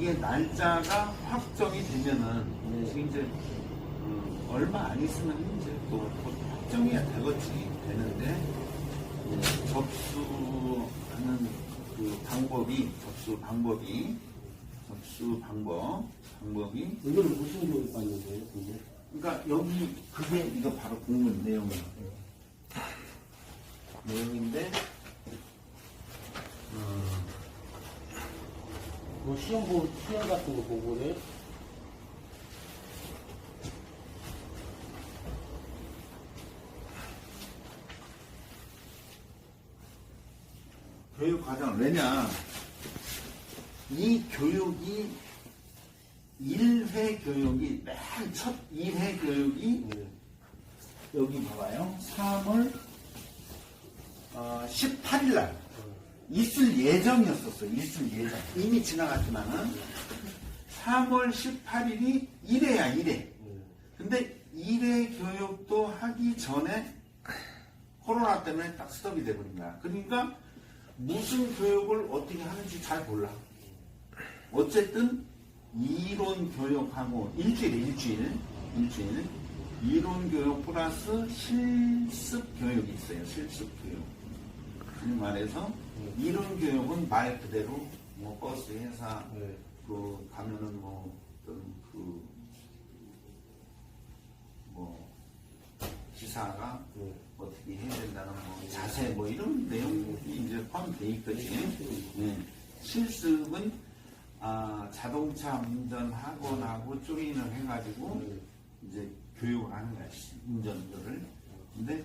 이게 날짜가 확정이 되면은 네. 지금 이제 음, 얼마 안 있으면 이제 또, 곧 확정이 되겠지 되는데 예, 접수하는 그 방법이 접수 방법이 접수 방법 방법이 이거는 무슨 교육 받는 거예요, 근데? 그러니까 여기 그게 이거 바로 공문 내용이에요. 내용인데 뭐 시험 보, 시험 같은 거 보고 그래? 교육 과정 왜냐 이 교육이 1회 교육이 맨첫 2회 교육이 네. 여기 봐봐요 3월 어, 18일 날 있을 예정이었었어 있을 예정 이미 지나갔지만은 3월 18일이 1회야 1회 네. 근데 1회 교육도 하기 전에 코로나 때문에 딱 스톱이 돼버린 거야. 그러니까 무슨 교육을 어떻게 하는지 잘 몰라. 어쨌든 이론 교육하고 일주일에 일주일, 일주일 이론 교육 플러스 실습 교육이 있어요. 실습 교육. 그 말해서 이론 교육은 말 그대로 뭐 버스 회사 네. 그 가면은 뭐 어떤 그뭐 기사가 네. 어떻게 해야 된다는 뭐 자세 뭐 이런 내용이 이제 포함되어 있듯이 네. 실습은 아, 자동차 운전학원하고 조인을 해가지고 네. 이제 교육을 하는 거야 시- 운전들을 근데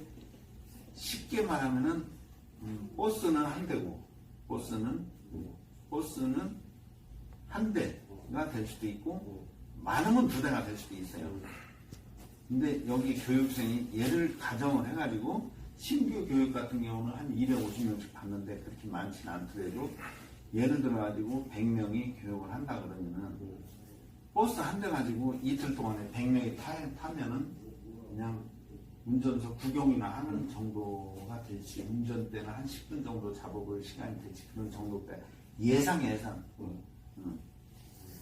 쉽게 말하면은 음, 버스는 한 대고 버스는 버스는 한 대가 될 수도 있고 많으면 두 대가 될 수도 있어요. 근데 여기 교육생이 얘를 가정을 해가지고 신규 교육 같은 경우는 한 250명씩 받는데 그렇게 많지는 않더라도 예를 들어가지고 100명이 교육을 한다 그러면은 버스 한 대 가지고 이틀 동안에 100명이 타, 타면은 그냥 운전서 구경이나 하는 정도가 될지. 운전대는 한 10분 정도 잡아볼 시간이 될지. 그런 정도가 예상 예상. 응. 응.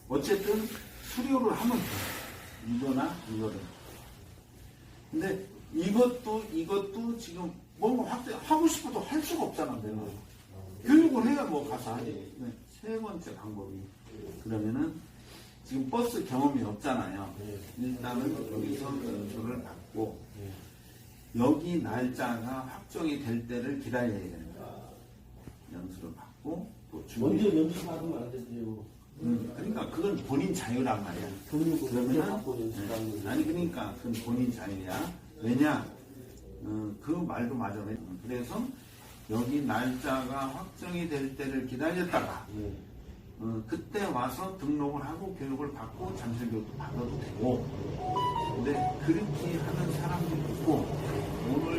어쨌든 수료를 하면 돼. 이거나 이거를. 근데 이것도 이것도 지금 뭔가 확대 하고 싶어도 할 수가 없잖아 내가. 교육을 해야 뭐 가서 하지. 네, 세 번째 방법이. 그러면은 지금 버스 경험이 없잖아요. 네. 일단은 여기서 연수를 받고 네. 여기 날짜가 확정이 될 때를 기다려야 되는 거야 연수를 받고 또 준비 먼저 연수 받으면 안 되죠. 음, 그러니까 그건 본인 자유란 말이야 교육을 먼저 그러면은 받고 연수하는 네. 아니 그러니까 그건 본인 자유야. 왜냐? 어, 그 말도 맞아. 그래서 여기 날짜가 확정이 될 때를 기다렸다가 네. 어, 그때 와서 등록을 하고 교육을 받고 잠실 교육도 받아도 되고 근데 그렇게 하는 사람도 있고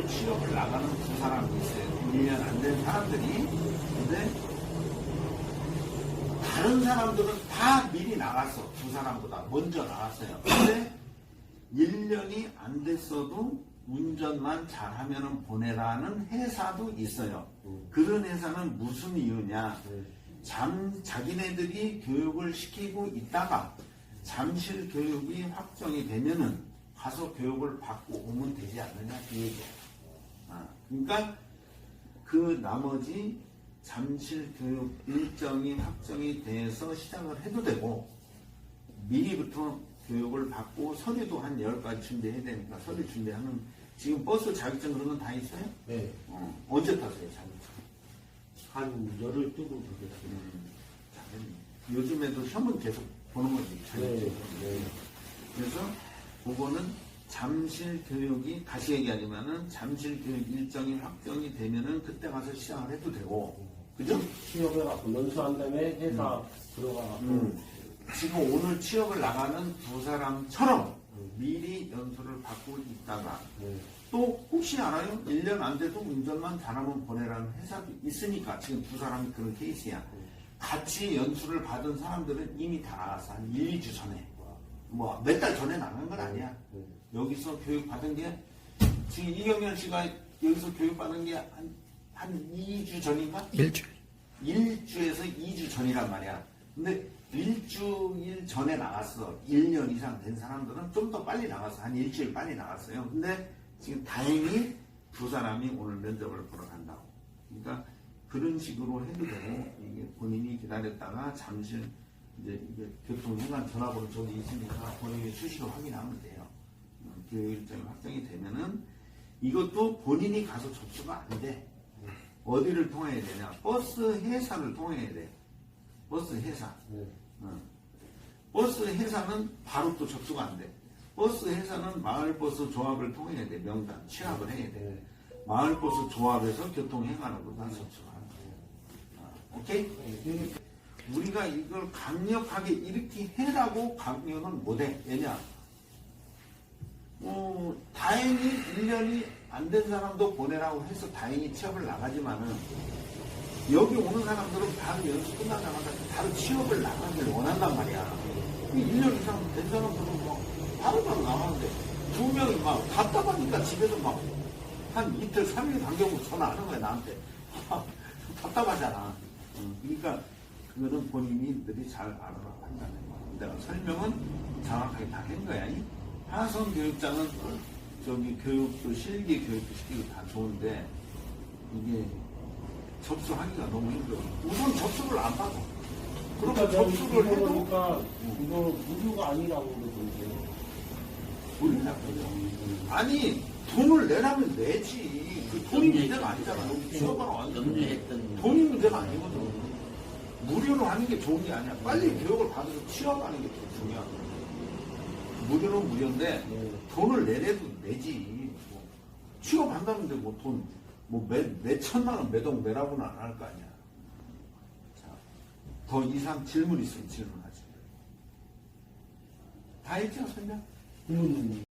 오늘 취업을 나가는 두 사람이 있어요. 1년 안 된 사람들이 근데 다른 사람들은 다 미리 나갔어. 두 사람보다 먼저 나갔어요. 근데 1년이 안 됐어도 운전만 잘하면 보내라는 회사도 있어요. 그런 회사는 무슨 이유냐? 네. 잠, 자기네들이 교육을 시키고 있다가 잠실 교육이 확정이 되면은 가서 교육을 받고 오면 되지 않느냐 이 얘기야. 아, 그러니까 그 나머지 잠실 교육 일정이 확정이 돼서 시작을 해도 되고 미리부터 교육을 받고 서류도 한 10가지 준비해야 되니까 서류 준비하는 지금 버스 자격증 그런 건 다 있어요? 네. 어, 언제 타세요 자격증? 한 열흘 뜨고 그랬어요. 음. 요즘에도 시험은 계속 보는 거지. 네. 자격증. 네. 그래서 그거는 잠실 교육이 다시 얘기하지만은 잠실 교육 일정이 확정이 되면은 그때 가서 시작을 해도 되고 그죠? 취업해 갖고 연수한 다음에 회사 들어가 갖고 음. 지금 오늘 취업을 나가는 두 사람처럼 미리 연수를 받고 있다가 네. 또 혹시 알아요? 1년 안 돼도 운전만 잘하면 보내라는 회사도 있으니까 지금 두 사람이 그런 케이스야. 같이 연수를 받은 사람들은 이미 다 나갔어. 한 1, 2주 전에. 뭐 몇 달 전에 나간 건 아니야. 네. 여기서 교육 받은 게 지금 이경현 씨가 여기서 교육 받은 게 한 한 2주 전인가? 일주일. 1주에서 2주 전이란 말이야. 근데 일주일 전에 나갔어. 1년 이상 된 사람들은 좀 더 빨리 나갔어. 한 일주일 빨리 나갔어요. 근데 지금 다행히 두 사람이 오늘 면접을 보러 간다고. 그러니까 그런 식으로 해도 되고, 이게 본인이 기다렸다가 잠시 이제 이게 교통행간 전화번호 저기 있으니까 본인이 수시로 확인하면 돼요. 일정이 확정이 되면은 이것도 본인이 가서 접수가 안 돼. 어디를 통해야 되냐? 버스 회사를 통해야 돼. 버스 회사. 네. 어. 버스 회사는 바로 또 접수가 안 돼. 버스 회사는 마을버스 조합을 통해야 돼. 명단 취합을 해야 돼. 네. 마을버스 조합에서 교통행안으로 다 접수가 하는 거예요. 어, 오케이? 네. 우리가 이걸 강력하게 이렇게 해라고 강요는 못해. 왜냐? 어, 다행히 1년이 안 된 사람도 보내라고 해서 다행히 취업을 나가지만은 여기 오는 사람들은 바로 연수 끝나자마자 바로 취업을 나가길 원한단 말이야. 1년 이상 된 사람들은 막 바로 바로 나가는데 두 명이 막 답답하니까 집에서 막 한 이틀, 3일 간격으로 전화하는 거야, 나한테. 답답하잖아. 응, 그러니까 그거는 본인들이 잘 알아라 판단해. 내가 설명은 정확하게 다 한 거야. 이 하성 교육장은 저기 교육도 실기 교육도 시키고 다 좋은데 이게 접수하기가 너무 힘들어. 우선 접수를 안 받아. 그렇게 그러니까 접수를 해도 보니까 이거 무료가 아니라고 그러던데. 우리는 나쁘죠. 아니 돈을 내라면 내지. 그 돈이 문제가 아니잖아. 여기 취업하러 왔는데 돈이 문제가 아니거든. 무료로 하는 게 좋은 게 아니야. 빨리 교육을 받아서 취업하는 게 더 중요한 거야. 무료는 무료인데 네. 돈을 내래도 내지. 뭐 취업한다는데 뭐 돈, 뭐 몇, 몇 천만 원 매동 매라고는 안 할 거 아니야. 자, 더 이상 질문 있으면 질문하지. 다 했죠, 설명? 음.